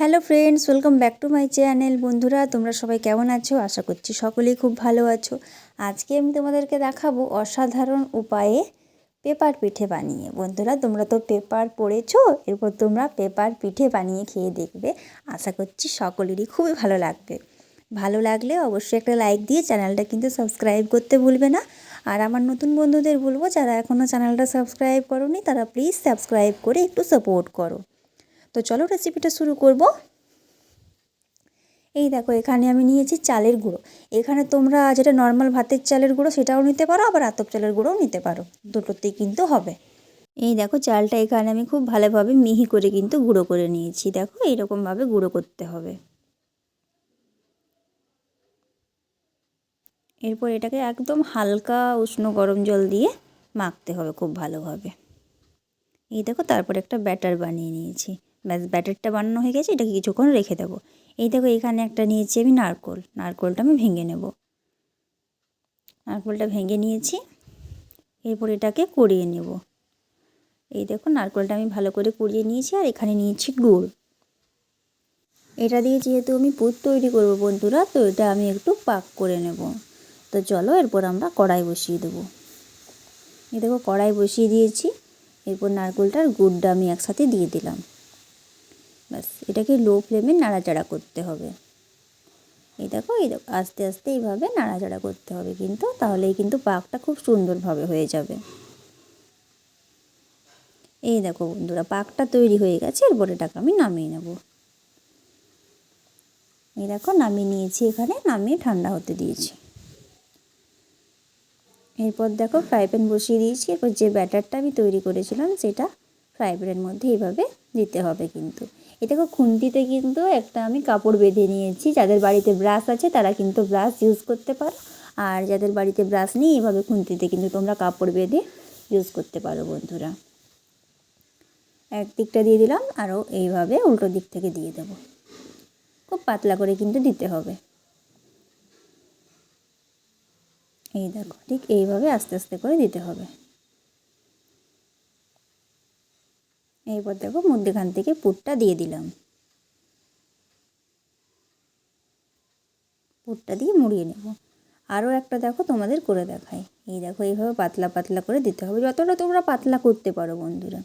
Hello friends, welcome back to my channel. বন্ধুরা, তোমরা সবাই কেমন আছো? আশা করছি সকলেই খুব ভালো আছো। আজকে আমি তোমাদেরকে দেখাবো অসাধারণ উপায়ে পেপার পিঠে বানিয়ে। বন্ধুরা, তোমরা তো পেপার পড়েছো, এরপর তোমরা পেপার পিঠে বানিয়ে খেয়ে দেখবে। আশা করছি সকলেরই খুবই ভালো লাগবে। ভালো লাগলে অবশ্যই একটা লাইক দিয়ে চ্যানেলটা কিন্তু সাবস্ক্রাইব করতে ভুলবে না। আর আমার নতুন বন্ধুদের বলব, যারা এখনও চ্যানেলটা সাবস্ক্রাইব করোনি, তারা প্লিজ সাবস্ক্রাইব করে একটু সাপোর্ট করো। তো চলো রেসিপিটা শুরু করব। এই দেখো, এখানে আমি নিয়েছি চালের গুঁড়ো। এখানে তোমরা যেটা নর্মাল ভাতের চালের গুঁড়ো সেটাও নিতে পারো, আবার আতপ চালের গুঁড়োও নিতে পারো। দুটোতেই কিন্তু হবে। এই দেখো, চালটা এখানে আমি খুব ভালোভাবে মিহি করে কিন্তু গুঁড়ো করে নিয়েছি। দেখো, এইরকমভাবে গুঁড়ো করতে হবে। এরপর এটাকে একদম হালকা উষ্ণ গরম জল দিয়ে মাখতে হবে খুব ভালোভাবে। এই দেখো, তারপর একটা ব্যাটার বানিয়ে নিয়েছি। ব্যাস ব্যাটারটা বানানো হয়ে গেছে, এটাকে কিছুক্ষণ রেখে দেবো। এই দেখো এখানে একটা নিয়েছি আমি নারকোল। নারকোলটা আমি ভেঙে নেব। নারকোলটা ভেঙে নিয়েছি, এরপর এটাকে কুড়িয়ে নেব। এই দেখো নারকোলটা আমি ভালো করে কুড়িয়ে নিয়েছি আর এখানে নিয়েছি গুড়। এটা দিয়ে যেহেতু আমি পুর তৈরি করব বন্ধুরা, তো এটা আমি একটু পাক করে নেব। তো চলো এরপর আমরা কড়াই বসিয়ে দেবো। এই দেখো কড়াই বসিয়ে দিয়েছি, এরপর নারকোলটার গুড়টা আমি একসাথে দিয়ে দিলাম। ব্যাস, এটাকে লো ফ্লেমে নাড়াচাড়া করতে হবে। এই দেখো এই দেখো, আস্তে আস্তে এইভাবে নাড়াচাড়া করতে হবে কিন্তু, তাহলেই কিন্তু পাকটা খুব সুন্দরভাবে হয়ে যাবে। এই দেখো বন্ধুরা পাকটা তৈরি হয়ে গেছে, এরপর এটাকে আমি নামিয়ে নেব। এই দেখো, নামিয়ে নিয়েছি এখানে, নামিয়ে ঠান্ডা হতে দিয়েছি। এরপর দেখো ফ্রাই প্যান বসিয়ে দিয়েছি, এরপর যে ব্যাটারটা আমি তৈরি করেছিলাম, সেটা ফ্রাই প্যানের মধ্যে এইভাবে দিতে হবে কিন্তু। দেখো খুন্তিতে কিন্তু একটা আমি কাপড় বেঁধে নিয়েছি। যাদের বাড়িতে ব্রাশ আছে তারা কিন্তু ব্রাশ ইউজ করতে পারো। আর যাদের বাড়িতে ব্রাশ নেই, এভাবে খুন্তিতে কিন্তু তোমরা কাপড় বেঁধে ইউজ করতে পারো বন্ধুরা। এক দিকটা দিয়ে দিলাম আরও এইভাবে উল্টো দিক থেকে দিয়ে দেবো। খুব পাতলা করে কিন্তু দিতে হবে। এই দেখো, ঠিক এইভাবে আস্তে আস্তে করে দিতে হবে। এরপর দেখো মধ্যেখান থেকে পুরটা দিয়ে দিলাম। পুরটা দিয়ে মুড়িয়ে নেব। আরও একটা দেখো তোমাদের করে দেখায় এই দেখো এইভাবে পাতলা পাতলা করে দিতে হবে। যতটা তোমরা পাতলা করতে পারো বন্ধুরা।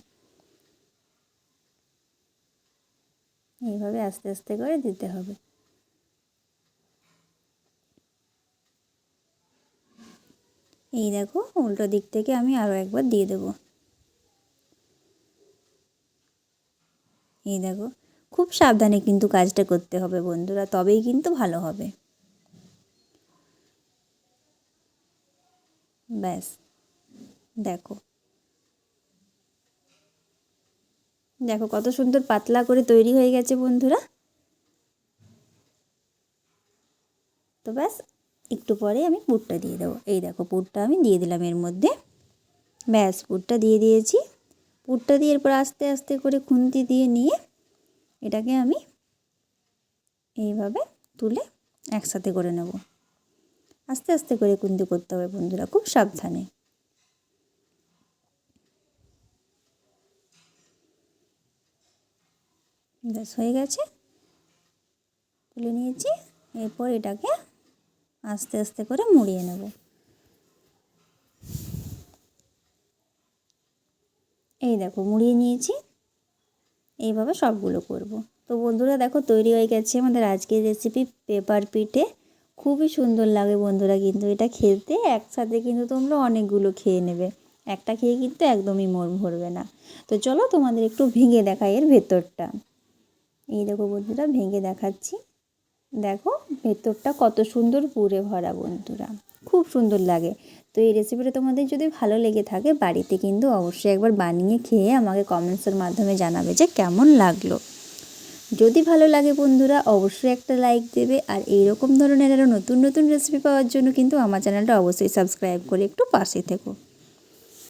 এইভাবে আস্তে আস্তে করে দিতে হবে। এই দেখো উল্টো দিক থেকে আমি আরও একবার দিয়ে দেবো। এই দেখো, খুব সাবধানে কিন্তু কাজটা করতে হবে বন্ধুরা, তবেই কিন্তু ভালো হবে। ব্যাস, দেখো। দেখো কত সুন্দর পাতলা করে তৈরি হয়ে গেছে বন্ধুরা। তো ব্যাস, একটু পরে আমি পুরটা দিয়ে দেবো। এই দেখো পুরটা আমি দিয়ে দিলাম এর মধ্যে। ব্যাস, পুরটা দিয়ে দিয়েছি। পুরটা দিয়ে এরপর আস্তে আস্তে করে খুন্তি দিয়ে নিয়ে এটাকে আমি এইভাবে তুলে একসাথে করে নেব। আস্তে আস্তে করে খুন্তি করতে হবে বন্ধুরা, খুব সাবধানে। ব্যাস, হয়ে গেছে। তুলে নিয়েছি, এরপর এটাকে আস্তে আস্তে করে মুড়িয়ে নেব। এই দেখো মুড়িয়ে নিয়েছি। এইভাবে সবগুলো করব। তো বন্ধুরা দেখো তৈরি হয়ে গেছে আমাদের আজকের রেসিপি পেপার পিঠে। খুবই সুন্দর লাগে বন্ধুরা কিন্তু এটা খেতে। একসাথে কিন্তু তোমরা অনেকগুলো খেয়ে নেবে। একটা খেয়ে কিন্তু একদমই মন ভরবে না। তো চলো তোমাদের একটু ভেঙে দেখাই এর ভেতরটা। এই দেখো বন্ধুরা ভেঙে দেখাচ্ছি। দেখো ভেতরটা কত সুন্দর পুরে ভরা বন্ধুরা। খুব সুন্দর লাগে। তো এই রেসিপিটা তোমাদের যদি ভালো লেগে থাকে, বাড়িতে কিন্তু অবশ্যই একবার বানিয়ে খেয়ে আমাকে কমেন্টসের মাধ্যমে জানাবে যে কেমন লাগল। যদি ভালো লাগে বন্ধুরা, অবশ্যই একটা লাইক দেবে। আর এইরকম ধরনের আরও নতুন নতুন রেসিপি পাওয়ার জন্য কিন্তু আমার চ্যানেলটা অবশ্যই সাবস্ক্রাইব করে একটু পাশে থেকো।